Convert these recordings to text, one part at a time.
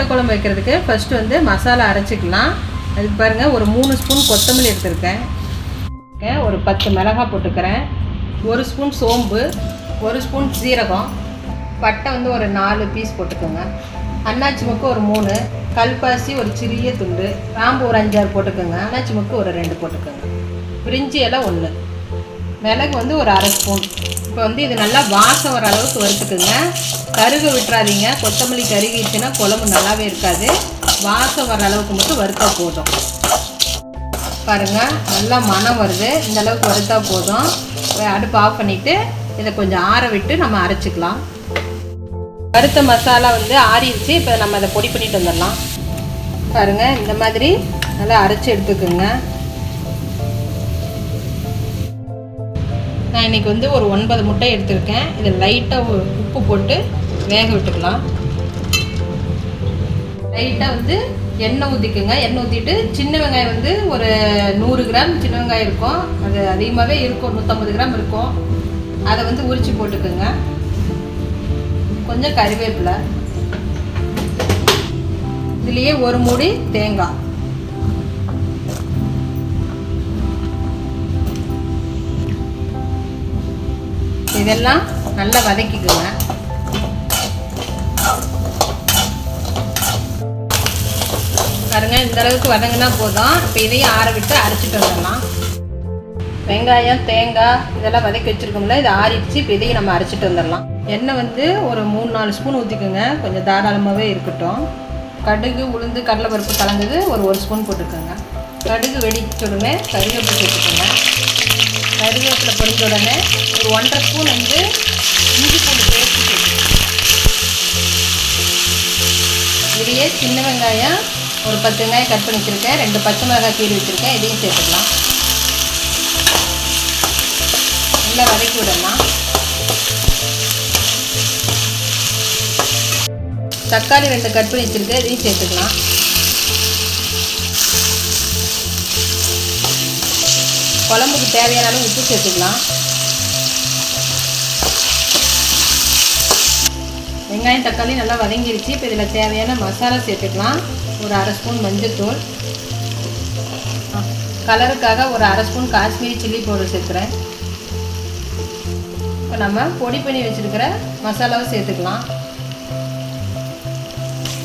முட்டை குழம்பு வைக்கிறதுக்கு ஃபஸ்ட்டு வந்து மசாலா அரைச்சிக்கலாம். அதுக்கு பாருங்கள் ஒரு மூணு ஸ்பூன் கொத்தமல்லி எடுத்துருக்கேன். ஒரு பத்து மிளகாய் போட்டுக்கிறேன். ஒரு ஸ்பூன் சோம்பு ஒரு ஸ்பூன் சீரகம் பட்டை வந்து ஒரு நாலு பீஸ் போட்டுக்கோங்க. அன்னாச்சி முக்கு ஒரு மூணு கல்பாசி ஒரு சிறிய துண்டு ராம்பு ஒரு அஞ்சாறு போட்டுக்கோங்க. அன்னாச்சி முக்கு ஒரு ரெண்டு போட்டுக்கோங்க. பிரிஞ்சி எல்லாம் ஒன்று மிளகு வந்து ஒரு அரை ஸ்பூன். இப்போ வந்து இது நல்லா வாசம் வர அளவுக்கு வறுத்துக்குங்க. கருக விட்டுறாதீங்க. கொத்தமல்லி கருகிடுச்சுன்னா குழம்பு நல்லாவே இருக்காது. வாசம் வர அளவுக்கு மட்டும் வறுத்தா போதும். பாருங்கள் நல்லா மனம் வருது. இந்த அளவுக்கு வறுத்தா போதும். அடுப்பு ஆஃப் பண்ணிவிட்டு இதை கொஞ்சம் ஆற விட்டு நம்ம அரைச்சிக்கலாம். வறுத்த மசாலா வந்து ஆறிடுச்சு. இப்போ நம்ம அதை பொடி பண்ணிட்டு வந்துடலாம். பாருங்க இந்த மாதிரி நல்லா அரைச்சி எடுத்துக்கோங்க. நான் இன்றைக்கி வந்து ஒரு ஒன்பது முட்டை எடுத்திருக்கேன். இதை லைட்டாக உப்பு போட்டு வேக விட்டுக்கலாம். லைட்டாக வந்து எண்ணெய் ஊற்றிக்குங்க எண்ணெய் ஊற்றிட்டு சின்ன வெங்காயம் வந்து ஒரு நூறு கிராம் சின்ன வெங்காயம் இருக்கும். அது அதிகமாகவே இருக்கும். நூற்றம்பது கிராம் இருக்கும். அதை வந்து உரித்து போட்டுக்குங்க. கொஞ்சம் கறிவேப்பிலை. இதுலேயே ஒரு மூடி தேங்காய். இதெல்லாம் நல்லா வதக்கிக்குங்க. பாருங்க இந்த அளவுக்கு வதங்கினா போதும். இப்போ இதையும் ஆற விட்டு அரைச்சிட்டு வந்துடலாம். வெங்காயம் தேங்காய் இதெல்லாம் வதக்கி வச்சுருக்கோம்ல இதை ஆறிடுச்சு. இப்போ இதையும் நம்ம அரைச்சிட்டு வந்துடலாம். எண்ணெய் வந்து ஒரு மூணு நாலு ஸ்பூன் ஊற்றிக்கோங்க கொஞ்சம் தாராளமாகவே இருக்கட்டும். கடுகு உளுந்து கடலைப்பருப்பு கலந்தது ஒரு ஒரு ஸ்பூன் போட்டுக்கோங்க. கடுகு வெடிச்சோடனே கருவேப்பிலை சேர்த்துக்கோங்க. கருவேப்பிலை பொறுத்த உடனே ஒரு ஒன்றரை ஸ்பூன் வந்து இஞ்சி பூண்டு பேஸ்ட் இதையே சின்ன வெங்காயம் ஒரு பத்து வெங்காயம் கட் பண்ணி வச்சுருக்கேன். ரெண்டு பச்சை மிளகாய் கீறி வச்சுருக்கேன். இதையும் சேர்த்துக்கலாம். நல்லா வதக்கி விடலாம். தக்காளி ரெண்டு கட் பண்ணி வச்சுருக்கேன். இதையும் சேர்த்துக்கலாம். குழம்புக்கு தேவையான அளவு உப்பு சேர்த்துக்கலாம். வெங்காயம் தக்காளி நல்லா வதங்கிருச்சு. இப்போ இதில் தேவையான மசாலா சேர்த்துக்கலாம். ஒரு அரை ஸ்பூன் மஞ்சள்தூள் கலருக்காக ஒரு அரை ஸ்பூன் காஷ்மீரி சில்லி பவுடர் சேர்க்குறேன் இப்போ நம்ம பொடி பண்ணி வச்சுருக்கிற மசாலாவை சேர்த்துக்கலாம்.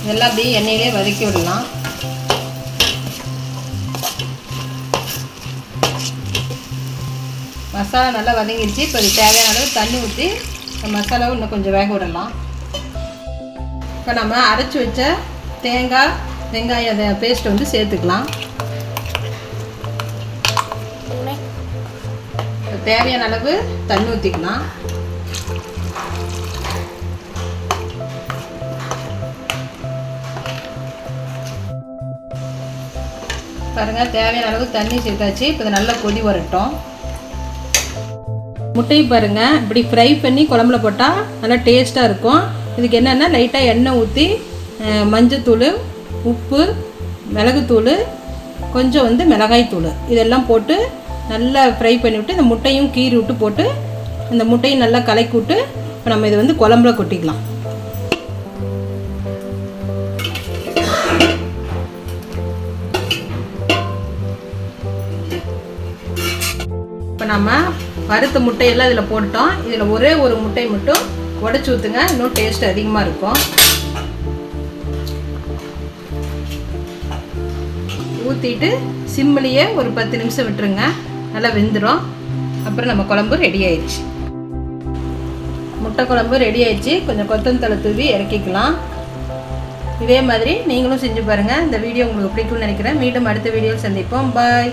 இதெல்லாம் அப்படியே எண்ணெயிலே வதக்கி விடலாம். மசாலா நல்லா வதங்கிடுச்சு இப்போ இது தேவையான அளவு தண்ணி ஊற்றி மசாலாவை இன்னும் கொஞ்சம் வேக விடலாம். இப்போ நம்ம அரைச்சி வச்ச தேங்காய் வெங்காயம் அதை பேஸ்ட்டை வந்து சேர்த்துக்கலாம். தேவையான அளவு தண்ணி ஊற்றிக்கலாம் பாருங்கள் தேவையான அளவு தண்ணி சேர்த்தாச்சு. இப்போ நல்லா கொதி வரட்டும். முட்டையை பாருங்கள் இப்படி ஃப்ரை பண்ணி குழம்புல போட்டால் நல்லா டேஸ்ட்டாக இருக்கும். இதுக்கு என்னென்னா லைட்டாக எண்ணெய் ஊற்றி மஞ்சத்தூள் உப்பு மிளகுத்தூள் கொஞ்சம் வந்து மிளகாய்த்தூள். இதெல்லாம் போட்டு நல்லா ஃப்ரை பண்ணிவிட்டு இந்த முட்டையும் கீறி விட்டு போட்டு அந்த முட்டையும் நல்லா கலக்கி விட்டு இப்போ நம்ம இதை வந்து குழம்புல கொட்டிக்கலாம். இப்போ நம்ம வறுத்த முட்டையெல்லாம் இதில் போட்டோம் இதில் ஒரே ஒரு முட்டை மட்டும் உடச்சி ஊற்றுங்க இன்னும் டேஸ்ட் அதிகமாக இருக்கும். ஊற்றிட்டு சிம்மிலேயே ஒரு பத்து நிமிஷம் விட்டுருங்க. நல்லா வெந்துடும் அப்புறம் நம்ம குழம்பு ரெடி ஆயிடுச்சு. முட்டை குழம்பு ரெடி ஆயிடுச்சு. கொஞ்சம் கொத்தந்தலை தூவி இறக்கிக்கலாம். இதே மாதிரி நீங்களும் செஞ்சு பாருங்கள் இந்த வீடியோ உங்களுக்கு பிடிக்கும்னு நினைக்கிறேன். மீண்டும் அடுத்த வீடியோவில் சந்திப்போம். பாய்